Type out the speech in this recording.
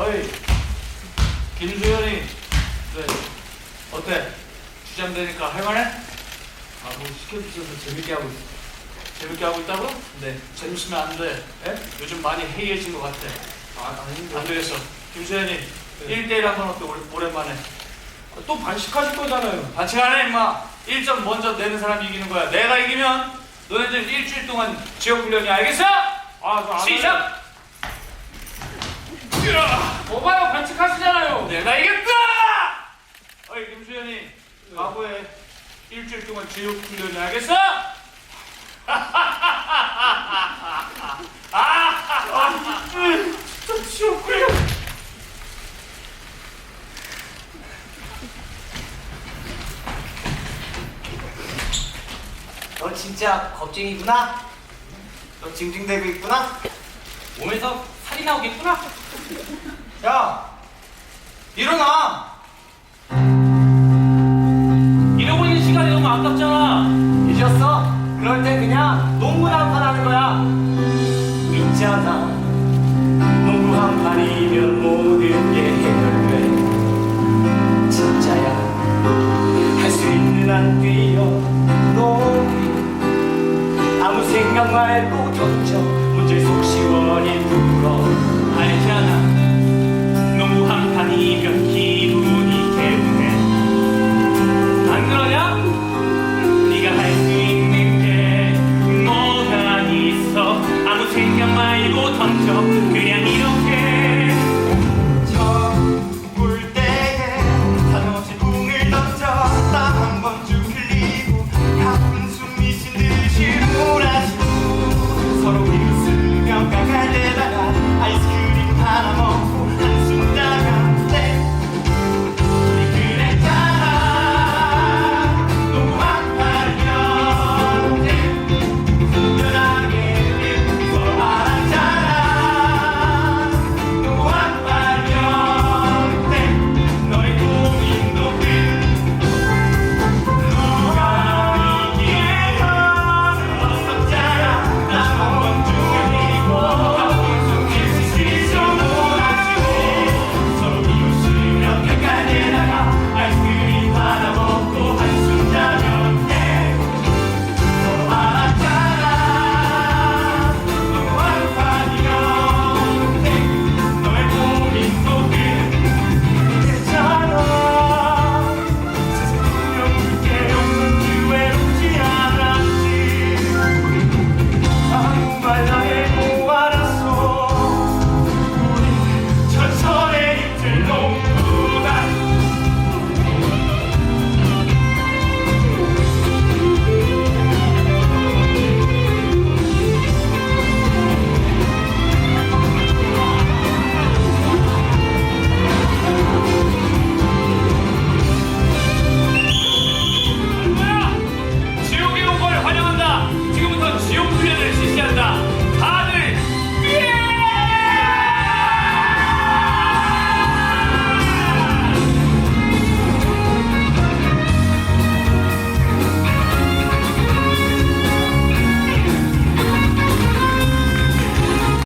어이 김수현이 그래 어때 주장 되니까 할만해? 아뭐 시켜주셔서 재밌게 하고 있어 재밌게 하고 있다고? 네 재밌으면 안돼 예? 요즘 많이 해이해진 것 같아 아 아닌데 안 되겠어 김수현이 네. 1대1 한번 어때 오랜만에 아, 또 반칙하실 거잖아요 반칙 안해 임마 1점 먼저 내는 사람이 이기는 거야 내가 이기면 너네들 일주일 동안 지역 훈련이 알겠어? 아, 시작! 으아! 뭐 봐요, 반칙하시잖아요. 내가 이겼다! 어이, 김수현이. 과거에 일주일 동안 지역 훈련이 알겠어? 진짜 지옥 훈련. 너 진짜 겁쟁이구나? 너 징징대고 있구나? 몸에서 살이 나오겠구나. 야! 일어나! 이러고 있는 시간이 너무 아깝잖아. 잊었어? 그럴 때 그냥 농구 한판 하는 거야. 있잖아. 농구 한 판이면 모든 게 해결돼. 진짜야. 할 수 있는 한 뛰어. 너희 아무 생각 말고 던져. 문제 속 시원히 풀어. 못하죠 그냥